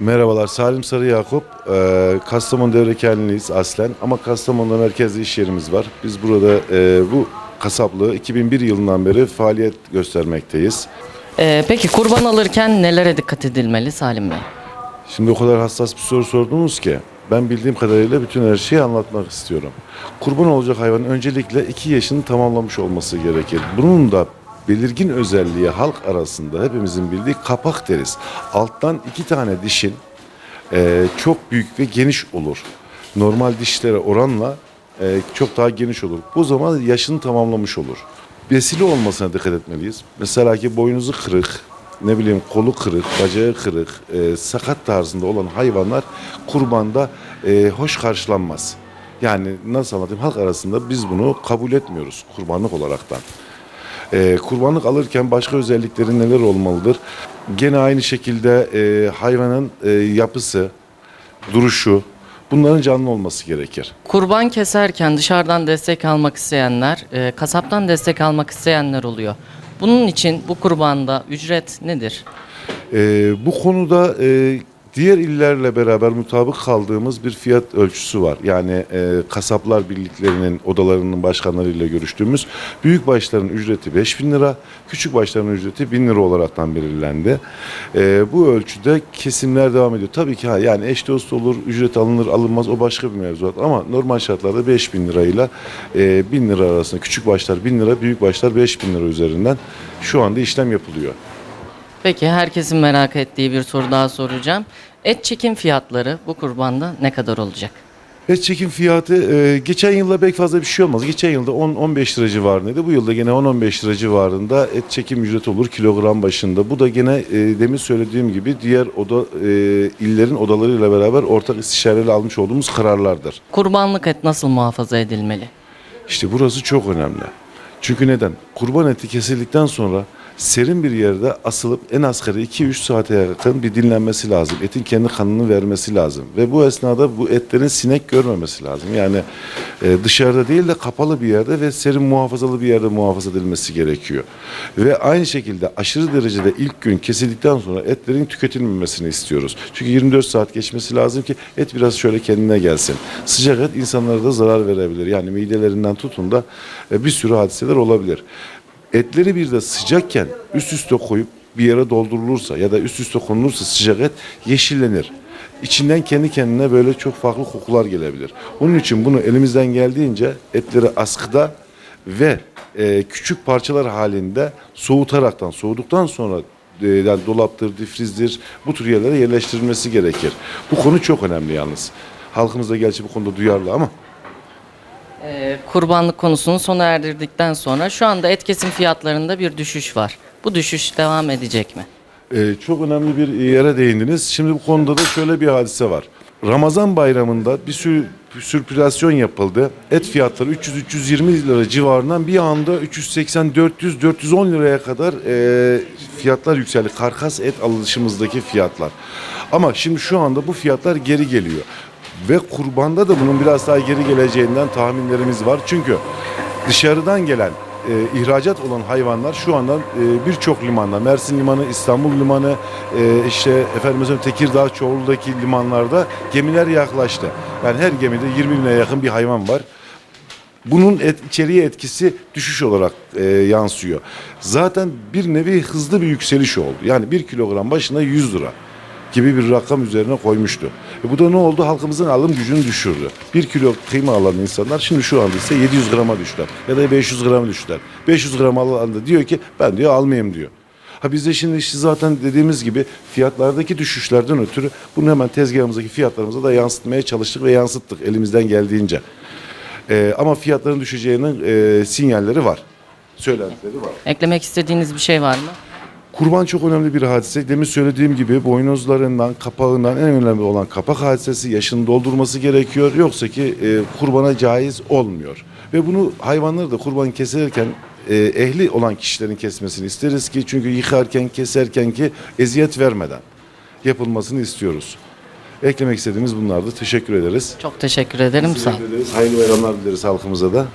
Merhabalar, Salim Sarı Yakup. Ee, Kastamonu Devrekenliyiz aslen ama Kastamonu'da merkezde iş yerimiz var. Biz burada e, bu kasaplığı 2001 yılından beri faaliyet göstermekteyiz. Ee, peki kurban alırken nelere dikkat edilmeli Salim Bey? Şimdi o kadar hassas bir soru sordunuz ki ben bildiğim kadarıyla bütün her şeyi anlatmak istiyorum. Kurban olacak hayvanın öncelikle 2 yaşını tamamlamış olması gerekir. Bunun da belirgin özelliği halk arasında hepimizin bildiği kapak deriz. Alttan iki tane dişin e, çok büyük ve geniş olur. Normal dişlere oranla e, çok daha geniş olur. Bu zaman yaşını tamamlamış olur. Besili olmasına dikkat etmeliyiz. Mesela ki boynuzu kırık, ne bileyim kolu kırık, bacağı kırık, e, sakat tarzında olan hayvanlar kurbanda e, hoş karşılanmaz. Yani nasıl anlatayım halk arasında biz bunu kabul etmiyoruz kurbanlık olaraktan. E, kurbanlık alırken başka özellikleri neler olmalıdır? Gene aynı şekilde e, hayvanın e, yapısı, duruşu bunların canlı olması gerekir. Kurban keserken dışarıdan destek almak isteyenler, e, kasaptan destek almak isteyenler oluyor. Bunun için bu kurbanda ücret nedir? Ee, bu konuda e, diğer illerle beraber mutabık kaldığımız bir fiyat ölçüsü var. Yani e, kasaplar birliklerinin odalarının başkanlarıyla görüştüğümüz büyük başların ücreti 5000 lira, küçük başların ücreti 1000 lira olaraktan belirlendi. E, bu ölçüde kesimler devam ediyor. Tabii ki ha, yani eş dost olur, ücret alınır alınmaz o başka bir mevzuat ama normal şartlarda 5000 lirayla e, 1000 lira arasında küçük başlar 1000 lira, büyük başlar 5000 lira üzerinden şu anda işlem yapılıyor. Peki herkesin merak ettiği bir soru daha soracağım. Et çekim fiyatları bu kurbanda ne kadar olacak? Et çekim fiyatı e, geçen yılda pek fazla bir şey olmaz. Geçen yılda 10-15 lira civarındaydı. Bu yılda gene 10-15 lira civarında et çekim ücreti olur kilogram başında. Bu da gene e, demin söylediğim gibi diğer oda e, illerin odalarıyla beraber ortak istişareyle almış olduğumuz kararlardır. Kurbanlık et nasıl muhafaza edilmeli? İşte burası çok önemli. Çünkü neden? Kurban eti kesildikten sonra serin bir yerde asılıp en asgari 2-3 saate yakın bir dinlenmesi lazım. Etin kendi kanını vermesi lazım. Ve bu esnada bu etlerin sinek görmemesi lazım. Yani e, dışarıda değil de kapalı bir yerde ve serin muhafazalı bir yerde muhafaza edilmesi gerekiyor. Ve aynı şekilde aşırı derecede ilk gün kesildikten sonra etlerin tüketilmemesini istiyoruz. Çünkü 24 saat geçmesi lazım ki et biraz şöyle kendine gelsin. Sıcak et insanlara da zarar verebilir. Yani midelerinden tutun da e, bir sürü hadiseler olabilir. Etleri bir de sıcakken üst üste koyup bir yere doldurulursa ya da üst üste konulursa sıcak et yeşillenir. İçinden kendi kendine böyle çok farklı kokular gelebilir. Onun için bunu elimizden geldiğince etleri askıda ve e, küçük parçalar halinde soğutaraktan, soğuduktan sonra e, yani dolaptır, difrizdir bu tür yerlere yerleştirilmesi gerekir. Bu konu çok önemli yalnız. Halkımız da gerçi bu konuda duyarlı ama kurbanlık konusunu sona erdirdikten sonra şu anda et kesim fiyatlarında bir düşüş var. Bu düşüş devam edecek mi? Ee, çok önemli bir yere değindiniz. Şimdi bu konuda da şöyle bir hadise var. Ramazan bayramında bir sürü sürpülasyon yapıldı. Et fiyatları 300-320 lira civarından bir anda 380-400-410 liraya kadar e, fiyatlar yükseldi. Karkas et alışımızdaki fiyatlar. Ama şimdi şu anda bu fiyatlar geri geliyor. Ve kurbanda da bunun biraz daha geri geleceğinden tahminlerimiz var. Çünkü dışarıdan gelen e, ihracat olan hayvanlar şu anda e, birçok limanda, Mersin Limanı, İstanbul Limanı, e, işte efendim Tekirdağ, Çoğlu'daki limanlarda gemiler yaklaştı. Yani her gemide 20 bine yakın bir hayvan var. Bunun et, içeriye etkisi düşüş olarak e, yansıyor. Zaten bir nevi hızlı bir yükseliş oldu. Yani bir kilogram başına 100 lira gibi bir rakam üzerine koymuştu. E bu da ne oldu? Halkımızın alım gücünü düşürdü. Bir kilo kıyma alan insanlar şimdi şu anda ise 700 grama düştüler. Ya da 500 grama düştüler. 500 gram alan da diyor ki ben diyor almayayım diyor. Ha biz de şimdi işte zaten dediğimiz gibi fiyatlardaki düşüşlerden ötürü bunu hemen tezgahımızdaki fiyatlarımıza da yansıtmaya çalıştık ve yansıttık elimizden geldiğince. E, ama fiyatların düşeceğinin e, sinyalleri var. Söylentileri var. Eklemek istediğiniz bir şey var mı? Kurban çok önemli bir hadise. Demin söylediğim gibi boynuzlarından, kapağından en önemli olan kapak hadisesi yaşını doldurması gerekiyor. Yoksa ki e, kurbana caiz olmuyor. Ve bunu hayvanları da kurban keserken e, ehli olan kişilerin kesmesini isteriz ki çünkü yıkarken, keserken ki eziyet vermeden yapılmasını istiyoruz. Eklemek istediğimiz bunlardı. Teşekkür ederiz. Çok teşekkür ederim. Sağ olun. Hayırlı bayramlar dileriz halkımıza da.